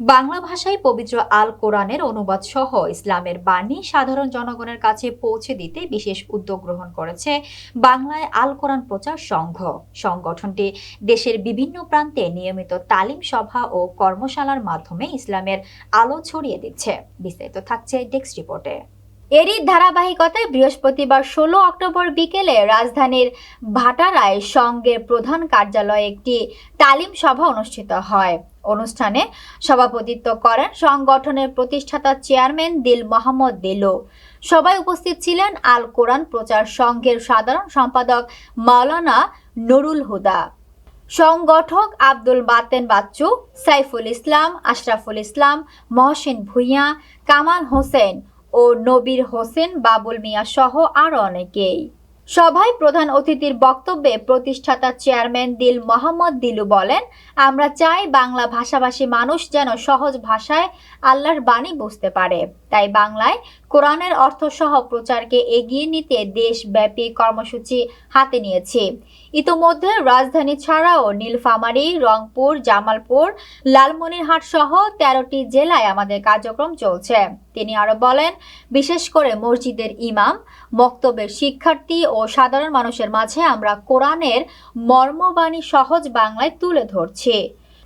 বাংলা ভাষায় পবিত্র আল কোরআনের অনুবাদ সহ ইসলামের বাণী সাধারণ জনগণের কাছে পৌঁছে দিতে বিশেষ উদ্যোগ গ্রহণ করেছে বাংলায় আল কোরআন প্রচার সংঘ। সংগঠনটি দেশের বিভিন্ন প্রান্তে নিয়মিত তালিম সভা ও কর্মশালার মাধ্যমে ইসলামের আলো ছড়িয়ে দিচ্ছে। বিস্তারিত থাকছে ডেস্ক রিপোর্টে। এরই ধারাবাহিকতায় বৃহস্পতিবার ষোলো অক্টোবর বিকেলে রাজধানীর ভাটারায় সংঘের প্রধান কার্যালয়ে একটি তালিম সভা অনুষ্ঠিত হয়। অনুষ্ঠানে সভাপতিত্ব করেন সংগঠনের প্রতিষ্ঠাতা চেয়ারম্যান দিল মোহাম্মদ দিলু। সবাই উপস্থিত ছিলেন আল কোরআন প্রচার সংঘের সাধারণ সম্পাদক মাওলানা নুরুল হুদা। সংগঠক আব্দুল বাতেন বাচ্চু, সাইফুল ইসলাম, আশরাফুল ইসলাম, মহসিন ভুঁইয়া, কামাল হোসেন ও নবীর হোসেন, বাবুল মিয়া সহ আরও অনেকেই। সভায় প্রধান অতিথির বক্তব্যে প্রতিষ্ঠাতা চেয়ারম্যান দিল মোহাম্মদ দিলু বলেন, আমরা চাই বাংলা ভাষাভাষী মানুষ যেন সহজ ভাষায় আল্লাহর বাণী বুঝতে পারে। তাই বাংলায় কোরআনের অর্থ সহ প্রচারকে এগিয়ে নিতে দেশব্যাপী কর্মসূচি হাতে নিয়েছি। ইতোমধ্যে রাজধানী ছাড়াও নীলফামারী, রংপুর, জামালপুর লালমনিরহাট সহ তেরোটি জেলায় আমাদের কার্যক্রম চলছে। তিনি আরও বলেন, বিশেষ করে মসজিদের ইমাম, বক্তব্যের শিক্ষার্থী ও সাধারণ মানুষের মাঝে আমরা কোরআনের মর্মবাণী সহজ বাংলায় তুলে ধরছি।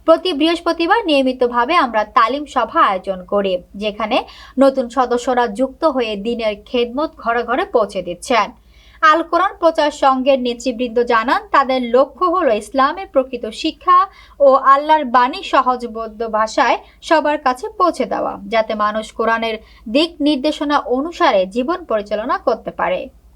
প্রতি বৃহস্পতিবার নিয়মিতভাবে আমরা তালিম সভা আয়োজন করি, যেখানে নতুন সদস্যরা যুক্ত হয়ে দিনের খেদমত ঘরে ঘরে পৌঁছে দিচ্ছেন। আল কোরআন প্রচার সংঘের নেতৃবৃন্দ জানান, তাদের লক্ষ্য হলো ইসলামের প্রকৃত শিক্ষা ও আল্লাহর বাণী সহজবোধ্য ভাষায় সবার কাছে পৌঁছে দেওয়া, যাতে মানুষ কোরআনের দিক নির্দেশনা অনুসারে জীবন পরিচালনা করতে পারে।